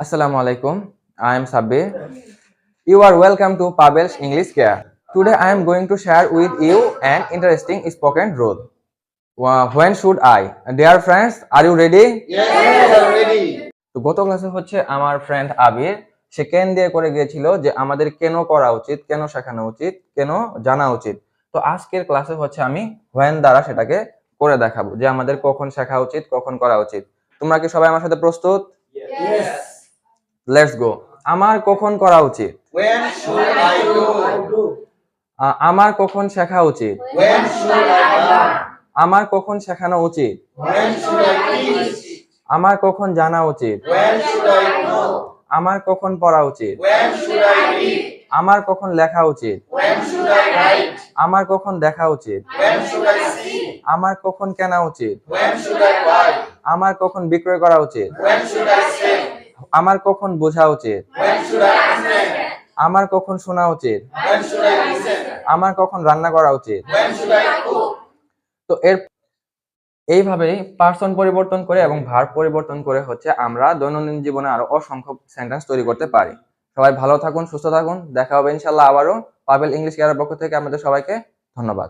আসসালামু আলাইকুম I am Sabbir you are welcome to Pabel's English care today I am going to share with you an interesting spoken role when should I dare friends are you ready তো গত ক্লাসে হচ্ছে আমার friend আবির। সে কেন দিয়ে করে গিয়েছিল যে আমাদের কেন করা উচিত কেন শেখানো উচিত কেন জানা উচিত? তো আজকের ক্লাসে হচ্ছে আমি হোয়েন দ্বারা সেটাকে করে দেখাবো যে আমাদের কখন শেখা উচিত কখন করা উচিত। তোমরা কি সবাই আমার সাথে প্রস্তুত? লেটস গো আমার কখন করা উচিত When should I do? আমার কখন শেখা উচিত When should I learn? আমার কখন শেখানো উচিত When should I teach? আমার কখন জানা উচিত When should I know? আমার কখন পড়া উচিত When should I read? আমার কখন লেখা উচিত When should I write? আমার কখন দেখা উচিত When should I see? আমার কখন কেনা উচিত When should I buy? আমার কখন বিক্রয় করা উচিত আমার কখন বোঝা উচিত? আমার কখন শোনা উচিত? আমার কখন রান্না করা উচিত? তো এর এইভাবেই পার্সন পরিবর্তন করে এবং ভার পরিবর্তন করে হচ্ছে আমরা দৈনন্দিন জীবনে আরও অসংখ্য সেন্টেন্স তৈরি করতে পারি সবাই ভালো থাকুন, সুস্থ থাকুন দেখা হবে ইনশাল্লাহ আবারও পাবেল ইংলিশ কেয়ারের পক্ষ থেকে আমাদের সবাইকে ধন্যবাদ